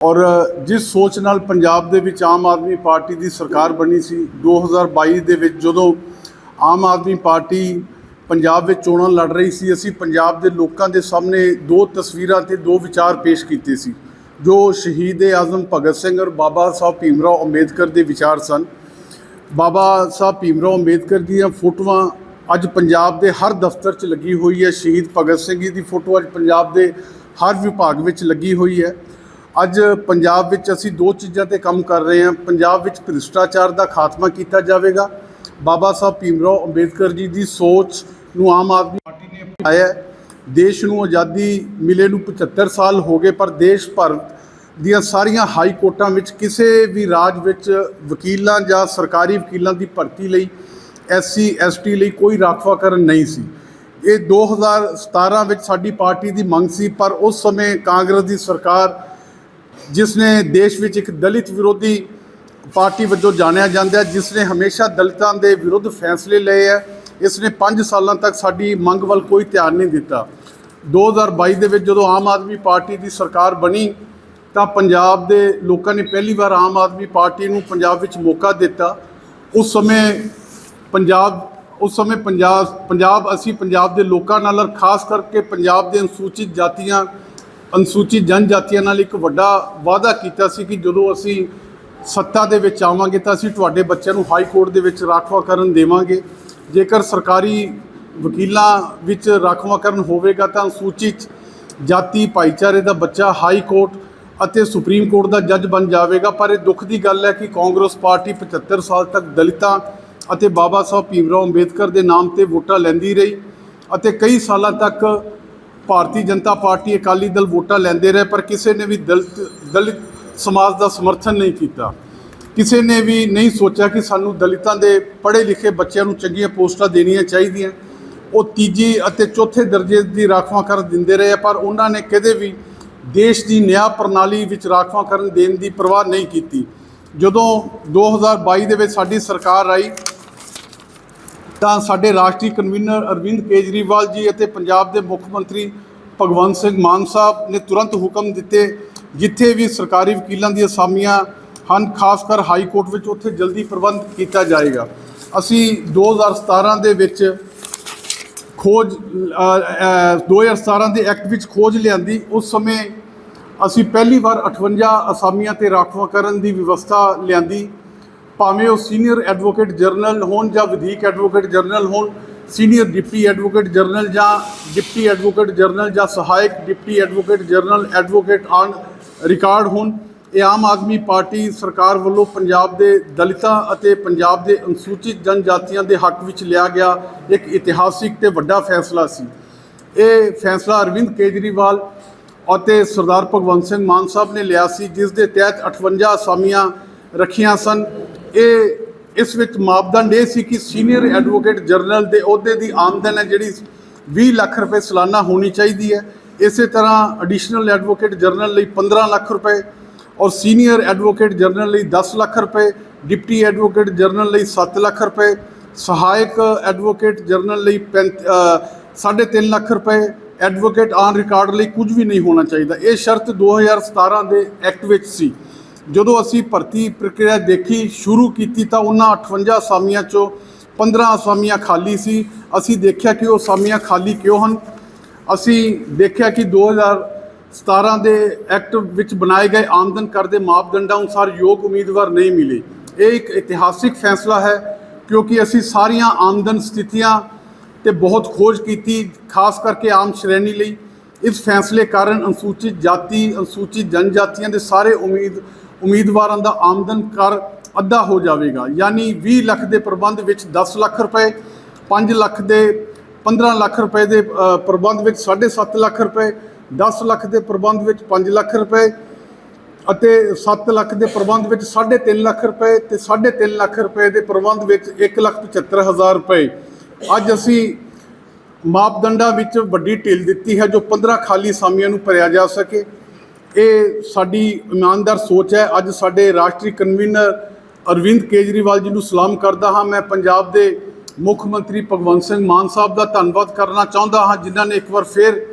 ਔਰ ਜਿਸ ਸੋਚ ਨਾਲ ਪੰਜਾਬ ਦੇ ਵਿੱਚ ਆਮ ਆਦਮੀ ਪਾਰਟੀ ਦੀ ਸਰਕਾਰ ਬਣੀ ਸੀ 2022 ਦੇ ਵਿੱਚ ਜਦੋਂ ਆਮ ਆਦਮੀ ਪਾਰਟੀ ਪੰਜਾਬ ਵਿੱਚ ਚੋਣਾਂ ਲੜ ਰਹੀ ਸੀ, ਅਸੀਂ ਪੰਜਾਬ ਦੇ ਲੋਕਾਂ ਦੇ ਸਾਹਮਣੇ ਦੋ ਤਸਵੀਰਾਂ ਤੇ ਦੋ ਵਿਚਾਰ ਪੇਸ਼ ਕੀਤੇ ਸੀ, ਜੋ ਸ਼ਹੀਦ ਆਜ਼ਮ ਭਗਤ ਸਿੰਘ ਔਰ ਬਾਬਾ ਸਾਹਿਬ ਭੀਮਰਾਓ ਅੰਬੇਦਕਰ ਦੇ ਵਿਚਾਰ ਸਨ। ਬਾਬਾ ਸਾਹਿਬ ਭੀਮਰਾਓ ਅੰਬੇਦਕਰ ਦੀਆਂ ਫੋਟੋਆਂ ਅੱਜ ਪੰਜਾਬ ਦੇ ਹਰ ਦਫ਼ਤਰ 'ਚ ਲੱਗੀ ਹੋਈ ਹੈ, ਸ਼ਹੀਦ ਭਗਤ ਸਿੰਘ ਜੀ ਦੀ ਫੋਟੋ ਅੱਜ ਪੰਜਾਬ ਦੇ ਹਰ ਵਿਭਾਗ ਵਿੱਚ ਲੱਗੀ ਹੋਈ ਹੈ। ਅੱਜ ਪੰਜਾਬ ਵਿੱਚ ਅਸੀਂ ਦੋ ਚੀਜ਼ਾਂ ਤੇ ਕੰਮ ਕਰ ਰਹੇ ਹਾਂ। ਪੰਜਾਬ ਵਿੱਚ ਭ੍ਰਿਸ਼ਟਾਚਾਰ ਦਾ ਖਾਤਮਾ ਕੀਤਾ ਜਾਵੇਗਾ। ਬਾਬਾ ਸਾਹਿਬ ਭੀਮਰਾਓ ਅੰਬੇਦਕਰ ਜੀ ਦੀ ਸੋਚ ਨੂੰ ਆਮ ਆਦਮੀ ਪਾਰਟੀ ਨੇ ਅਪਣਾਇਆ ਦੇਸ਼ ਨੂੰ ਆਜ਼ਾਦੀ ਮਿਲੇ ਨੂੰ 75 ਸਾਲ ਹੋ ਗਏ, ਪਰ ਦੇਸ਼ ਭਰ ਦੀਆਂ ਸਾਰੀਆਂ ਹਾਈ ਕੋਰਟਾਂ ਵਿੱਚ ਕਿਸੇ ਵੀ ਰਾਜ ਵਿੱਚ ਵਕੀਲਾਂ ਜਾਂ ਸਰਕਾਰੀ ਵਕੀਲਾਂ ਦੀ ਭਰਤੀ ਲਈ ਐਸਸੀ, ਐਸਟੀ ਲਈ ਕੋਈ ਰਾਖਵਾਕਰਨ ਨਹੀਂ ਸੀ। ਇਹ 2017 ਵਿੱਚ ਸਾਡੀ ਪਾਰਟੀ ਦੀ ਮੰਗ ਸੀ, ਪਰ ਉਸ ਸਮੇਂ ਕਾਂਗਰਸ ਦੀ ਸਰਕਾਰ ਜਿਸ ਨੇ ਦੇਸ਼ ਵਿੱਚ ਇੱਕ ਦਲਿਤ ਵਿਰੋਧੀ ਪਾਰਟੀ ਵਜੋਂ ਜਾਣਿਆ ਜਾਂਦਾ ਹੈ, ਜਿਸ ਨੇ ਹਮੇਸ਼ਾ ਦਲਿਤਾਂ ਦੇ ਵਿਰੁੱਧ ਫੈਸਲੇ ਲਏ ਹੈ। ਇਸ ਨੇ 5 ਸਾਲਾਂ ਤੱਕ ਸਾਡੀ ਮੰਗ ਵੱਲ ਕੋਈ ਧਿਆਨ ਨਹੀਂ ਦਿੱਤਾ। 2022 ਦੇ ਵਿੱਚ ਜਦੋਂ ਆਮ ਆਦਮੀ ਪਾਰਟੀ ਦੀ ਸਰਕਾਰ ਬਣੀ, ਤਾਂ ਪੰਜਾਬ ਦੇ ਲੋਕਾਂ ਨੇ ਪਹਿਲੀ ਵਾਰ ਆਮ ਆਦਮੀ ਪਾਰਟੀ ਨੂੰ ਪੰਜਾਬ ਵਿੱਚ ਮੌਕਾ ਦਿੱਤਾ। ਉਸ ਸਮੇਂ ਪੰਜਾਬ, ਉਸ ਸਮੇਂ ਪੰਜਾਬ ਪੰਜਾਬ, ਅਸੀਂ ਪੰਜਾਬ ਦੇ ਲੋਕਾਂ ਨਾਲ ਔਰ ਖਾਸ ਕਰਕੇ ਪੰਜਾਬ ਦੇ ਅਨੁਸੂਚਿਤ ਜਾਤੀਆਂ ਅਨੁਸੂਚਿਤ ਜਨਜਾਤੀਆਂ ਨਾਲ ਇੱਕ ਵੱਡਾ ਵਾਅਦਾ ਕੀਤਾ ਸੀ ਕਿ ਜਦੋਂ ਅਸੀਂ ਸੱਤਾ ਦੇ ਵਿੱਚ ਆਵਾਂਗੇ ਤਾਂ ਅਸੀਂ ਤੁਹਾਡੇ ਬੱਚਿਆਂ ਨੂੰ ਹਾਈ ਕੋਰਟ ਦੇ ਵਿੱਚ ਰਾਖਵਾਂਕਰਨ ਦੇਵਾਂਗੇ। ਜੇਕਰ ਸਰਕਾਰੀ ਵਕੀਲਾਂ ਵਿੱਚ ਰਾਖਵਾਂਕਰਨ ਹੋਵੇਗਾ ਤਾਂ ਅਨੁਸੂਚਿਤ ਜਾਤੀ ਭਾਈਚਾਰੇ ਦਾ ਬੱਚਾ ਹਾਈ ਕੋਰਟ ਅਤੇ ਸੁਪਰੀਮ ਕੋਰਟ ਦਾ ਜੱਜ ਬਣ ਜਾਵੇਗਾ। ਪਰ ਇਹ ਦੁੱਖ ਦੀ ਗੱਲ ਹੈ ਕਿ ਕਾਂਗਰਸ ਪਾਰਟੀ 75 ਸਾਲ ਤੱਕ ਦਲਿਤਾਂ ਅਤੇ ਬਾਬਾ ਸਾਹਿਬ ਭੀਮ ਰਾਓ ਅੰਬੇਦਕਰ ਦੇ ਨਾਮ ਤੇ ਵੋਟਾਂ ਲੈਂਦੀ ਰਹੀ ਅਤੇ ਕਈ ਸਾਲਾਂ ਤੱਕ ਭਾਰਤੀ ਜਨਤਾ ਪਾਰਟੀ ਅਕਾਲੀ ਦਲ ਵੋਟਾਂ ਲੈਂਦੇ ਰਹੇ, ਪਰ ਕਿਸੇ ਨੇ ਵੀ ਦਲਿਤ ਦਲਿਤ ਸਮਾਜ ਦਾ ਸਮਰਥਨ ਨਹੀਂ ਕੀਤਾ। ਕਿਸੇ ਨੇ ਵੀ ਨਹੀਂ ਸੋਚਿਆ ਕਿ ਸਾਨੂੰ ਦਲਿਤਾਂ ਦੇ ਪੜ੍ਹੇ ਲਿਖੇ ਬੱਚਿਆਂ ਨੂੰ ਚੰਗੀਆਂ ਪੋਸਟਾਂ ਦੇਣੀਆਂ ਚਾਹੀਦੀਆਂ। ਉਹ ਤੀਜੀ ਅਤੇ ਚੌਥੇ ਦਰਜੇ ਦੀ ਰਾਖਵਾਂਕਰਨ ਦਿੰਦੇ ਰਹੇ, ਪਰ ਉਹਨਾਂ ਨੇ ਕਦੇ ਵੀ ਦੇਸ਼ ਦੀ ਨਿਆਂ ਪ੍ਰਣਾਲੀ ਵਿੱਚ ਰਾਖਵਾਂਕਰਨ ਦੇਣ ਦੀ ਪਰਵਾਹ ਨਹੀਂ ਕੀਤੀ। ਜਦੋਂ 2022 ਦੇ ਵਿੱਚ ਸਾਡੀ ਸਰਕਾਰ ਆਈ ਤਾਂ ਸਾਡੇ ਰਾਸ਼ਟਰੀ ਕਨਵੀਨਰ ਅਰਵਿੰਦ ਕੇਜਰੀਵਾਲ ਜੀ ਅਤੇ ਪੰਜਾਬ ਦੇ ਮੁੱਖ ਮੰਤਰੀ ਭਗਵੰਤ ਸਿੰਘ ਮਾਨ ਸਾਹਿਬ ਨੇ ਤੁਰੰਤ ਹੁਕਮ ਦਿੱਤੇ ਜਿੱਥੇ ਵੀ ਸਰਕਾਰੀ ਵਕੀਲਾਂ ਦੀਆਂ ਅਸਾਮੀਆਂ ਹਨ ਖਾਸ ਕਰ ਹਾਈ ਕੋਰਟ ਵਿੱਚ ਉੱਥੇ ਜਲਦੀ ਪ੍ਰਬੰਧ ਕੀਤਾ ਜਾਏਗਾ। ਅਸੀਂ 2017 ਦੇ ਵਿੱਚ ਖੋਜ ਅ, ਅ, 2017 ਦੇ ਐਕਟ ਵਿੱਚ ਖੋਜ ਲਿਆਂਦੀ। ਉਸ ਸਮੇਂ ਅਸੀਂ ਪਹਿਲੀ ਵਾਰ 58 ਅਸਾਮੀਆਂ ਤੇ ਰਾਖਵਾਂਕਰਨ ਦੀ ਵਿਵਸਥਾ ਲਿਆਂਦੀ। ਭਾਵੇਂ ਉਹ ਸੀਨੀਅਰ ਐਡਵੋਕੇਟ ਜਨਰਲ ਹੋਣ ਜਾਂ ਵਧੀਕ ਐਡਵੋਕੇਟ ਜਨਰਲ ਹੋਣ, ਸੀਨੀਅਰ ਡਿਪਟੀ ਐਡਵੋਕੇਟ ਜਨਰਲ ਜਾਂ ਡਿਪਟੀ ਐਡਵੋਕੇਟ ਜਨਰਲ ਜਾਂ ਸਹਾਇਕ deputy advocate general advocate on record ਹੋਣ, ਇਹ ਆਮ ਆਦਮੀ ਪਾਰਟੀ ਸਰਕਾਰ ਵੱਲੋਂ ਪੰਜਾਬ ਦੇ ਦਲਿਤਾਂ ਅਤੇ ਪੰਜਾਬ ਦੇ ਅਨੁਸੂਚਿਤ ਜਨਜਾਤੀਆਂ ਦੇ ਹੱਕ ਵਿੱਚ ਲਿਆ ਗਿਆ ਇੱਕ ਇਤਿਹਾਸਿਕ ਤੇ ਵੱਡਾ ਫੈਸਲਾ ਸੀ। ਇਹ ਫੈਸਲਾ ਅਰਵਿੰਦ ਕੇਜਰੀਵਾਲ ਅਤੇ ਸਰਦਾਰ ਭਗਵੰਤ ਸਿੰਘ ਮਾਨ ਸਾਹਿਬ ਨੇ ਲਿਆ ਸੀ, ਜਿਸ ਦੇ ਤਹਿਤ 58 ਅਸਾਮੀਆਂ ਰੱਖੀਆਂ ਸਨ। ਇਹ ਇਸ ਵਿੱਚ ਮਾਪਦੰਡ ਇਹ ਸੀ ਕਿ ਸੀਨੀਅਰ ਐਡਵੋਕੇਟ ਜਨਰਲ ਦੇ ਅਹੁਦੇ ਦੀ ਆਮਦਨ ਹੈ ਜਿਹੜੀ 20 ਲੱਖ ਰੁਪਏ ਸਾਲਾਨਾ ਹੋਣੀ ਚਾਹੀਦੀ ਹੈ। ਇਸੇ ਤਰ੍ਹਾਂ ਐਡੀਸ਼ਨਲ ਐਡਵੋਕੇਟ ਜਨਰਲ ਲਈ 15 ਲੱਖ ਰੁਪਏ ਔਰ ਸੀਨੀਅਰ ਐਡਵੋਕੇਟ ਜਨਰਲ ਲਈ 10 ਲੱਖ ਰੁਪਏ, ਡਿਪਟੀ ਐਡਵੋਕੇਟ ਜਨਰਲ ਲਈ 7 ਲੱਖ ਰੁਪਏ, ਸਹਾਇਕ ਐਡਵੋਕੇਟ ਜਨਰਲ ਲਈ 3.5 ਲੱਖ ਰੁਪਏ, ਐਡਵੋਕੇਟ ਆਨ ਰਿਕਾਰਡ ਲਈ ਕੁਝ ਵੀ ਨਹੀਂ ਹੋਣਾ ਚਾਹੀਦਾ। ਇਹ ਸ਼ਰਤ 2017 ਦੇ ਐਕਟ ਵਿੱਚ ਸੀ। ਜਦੋਂ ਅਸੀਂ ਭਰਤੀ ਪ੍ਰਕਿਰਿਆ ਦੇਖੀ, ਸ਼ੁਰੂ ਕੀਤੀ ਤਾਂ ਉਹਨਾਂ 58 ਅਸਾਮੀਆਂ ਚੋਂ 15 ਅਸਾਮੀਆਂ ਖਾਲੀ ਸੀ। ਅਸੀਂ ਦੇਖਿਆ ਕਿ ਉਹ ਅਸਾਮੀਆਂ ਖਾਲੀ ਕਿਉਂ ਹਨ? ਅਸੀਂ ਦੇਖਿਆ ਕਿ 2017 ਦੇ ਐਕਟ ਵਿੱਚ ਬਣਾਏ ਗਏ ਆਮਦਨ ਕਰ ਦੇ ਮਾਪਦੰਡਾਂ ਅਨੁਸਾਰ ਯੋਗ ਉਮੀਦਵਾਰ ਨਹੀਂ ਮਿਲੇ। ਇਹ ਇੱਕ ਇਤਿਹਾਸਿਕ ਫੈਸਲਾ ਹੈ, ਕਿਉਂਕਿ ਅਸੀਂ ਸਾਰੀਆਂ ਆਮਦਨ ਸਥਿਤੀਆਂ ਤੇ ਬਹੁਤ ਖੋਜ ਕੀਤੀ, ਖਾਸ ਕਰਕੇ ਆਮ ਸ਼੍ਰੇਣੀ ਲਈ। ਇਸ ਫੈਸਲੇ ਕਾਰਨ ਅਨੁਸੂਚਿਤ ਜਾਤੀ ਅਨੁਸੂਚਿਤ ਜਨਜਾਤੀਆਂ ਦੇ ਸਾਰੇ ਉਮੀਦ ਉਮੀਦਵਾਰਾਂ ਦਾ ਆਮਦਨ ਕਰ ਅੱਧਾ ਹੋ ਜਾਵੇਗਾ। ਯਾਨੀ 20 ਲੱਖ ਦੇ ਪ੍ਰਬੰਧ ਵਿੱਚ 10 ਲੱਖ ਰੁਪਏ 5 ਲੱਖ ਦੇ 15 ਲੱਖ ਰੁਪਏ ਦੇ ਪ੍ਰਬੰਧ ਵਿੱਚ 7.5 ਲੱਖ ਰੁਪਏ 10 ਲੱਖ ਦੇ ਪ੍ਰਬੰਧ ਵਿੱਚ 5 ਲੱਖ ਰੁਪਏ ਅਤੇ 7 ਲੱਖ ਦੇ ਪ੍ਰਬੰਧ ਵਿੱਚ 3.5 ਲੱਖ ਰੁਪਏ ਤੇ 3.5 ਲੱਖ ਰੁਪਏ ਦੇ ਪ੍ਰਬੰਧ ਵਿੱਚ 1,75,000 ਰੁਪਏ। ਅੱਜ ਅਸੀਂ ਮਾਪਦੰਡਾਂ ਵਿੱਚ ਵੱਡੀ ਢਿੱਲ ਦਿੱਤੀ ਹੈ ਜੋ 15 ਖਾਲੀ ਸਾਮੀਆਂ ਨੂੰ ਭਰਿਆ ਜਾ ਸਕੇ। ਇਹ ਸਾਡੀ ਇਮਾਨਦਾਰ ਸੋਚ ਹੈ। ਅੱਜ ਸਾਡੇ ਰਾਸ਼ਟਰੀ ਕਨਵੀਨਰ ਅਰਵਿੰਦ ਕੇਜਰੀਵਾਲ ਜੀ ਨੂੰ ਸਲਾਮ ਕਰਦਾ ਹਾਂ। ਮੈਂ ਪੰਜਾਬ ਦੇ ਮੁੱਖ ਮੰਤਰੀ ਭਗਵੰਤ ਸਿੰਘ ਮਾਨ ਸਾਹਿਬ ਦਾ ਧੰਨਵਾਦ ਕਰਨਾ ਚਾਹੁੰਦਾ ਹਾਂ, ਜਿਨ੍ਹਾਂ ਨੇ ਇੱਕ ਵਾਰ ਫਿਰ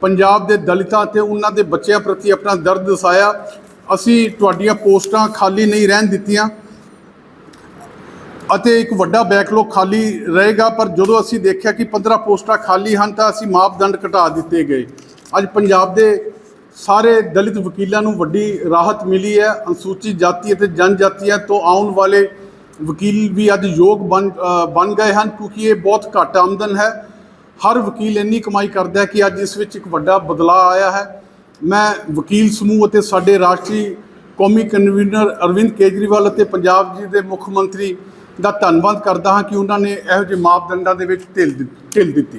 ਪੰਜਾਬ ਦੇ ਦਲਿਤਾਂ ਤੇ ਉਹਨਾਂ ਦੇ ਬੱਚਿਆਂ ਪ੍ਰਤੀ ਆਪਣਾ ਦਰਦ ਦਸਾਇਆ। ਅਸੀਂ ਤੁਹਾਡੀਆਂ ਪੋਸਟਾਂ ਖਾਲੀ ਨਹੀਂ ਰਹਿਣ ਦਿੱਤੀਆਂ। ਅਤੇ ਇੱਕ ਵੱਡਾ ਬੈਕਲੌਗ ਖਾਲੀ ਰਹੇਗਾ, ਪਰ ਜਦੋਂ ਅਸੀਂ ਦੇਖਿਆ ਕਿ 15 ਪੋਸਟਾਂ ਖਾਲੀ ਹਨ, ਤਾਂ ਅਸੀਂ ਮਾਪਦੰਡ ਘਟਾ ਦਿੱਤੇ ਗਏ। ਅੱਜ ਪੰਜਾਬ ਦੇ ਸਾਰੇ ਦਲਿਤ ਵਕੀਲਾਂ ਨੂੰ ਵੱਡੀ ਰਾਹਤ ਮਿਲੀ ਹੈ। ਅਨੁਸੂਚਿਤ ਜਾਤੀ ਅਤੇ ਜਨਜਾਤੀਆਂ ਤੋਂ ਆਉਣ ਵਾਲੇ ਵਕੀਲ ਵੀ ਅੱਜ ਯੋਗ ਬਣ ਬਣ ਗਏ ਹਨ, ਕਿਉਂਕਿ ਇਹ ਬਹੁਤ ਘੱਟ ਆਮਦਨ ਹੈ। ਹਰ ਵਕੀਲ ਇੰਨੀ ਕਮਾਈ ਕਰਦਾ ਹੈ ਕਿ ਅੱਜ ਇਸ ਵਿੱਚ ਇੱਕ ਵੱਡਾ ਬਦਲਾਅ ਆਇਆ ਹੈ। ਮੈਂ ਵਕੀਲ ਸਮੂਹ ਅਤੇ ਸਾਡੇ ਰਾਸ਼ਟਰੀ ਕੌਮੀ ਕਨਵੀਨਰ ਅਰਵਿੰਦ ਕੇਜਰੀਵਾਲ ਅਤੇ ਪੰਜਾਬ ਜੀ ਦੇ ਮੁੱਖ ਮੰਤਰੀ ਦਾ ਧੰਨਵਾਦ ਕਰਦਾ ਹਾਂ ਕਿ ਉਹਨਾਂ ਨੇ ਇਹੋ ਜਿਹੇ ਮਾਪਦੰਡਾਂ ਦੇ ਵਿੱਚ ਢਿੱਲ ਦਿੱ- ਢਿੱਲ ਦਿੱਤੀ।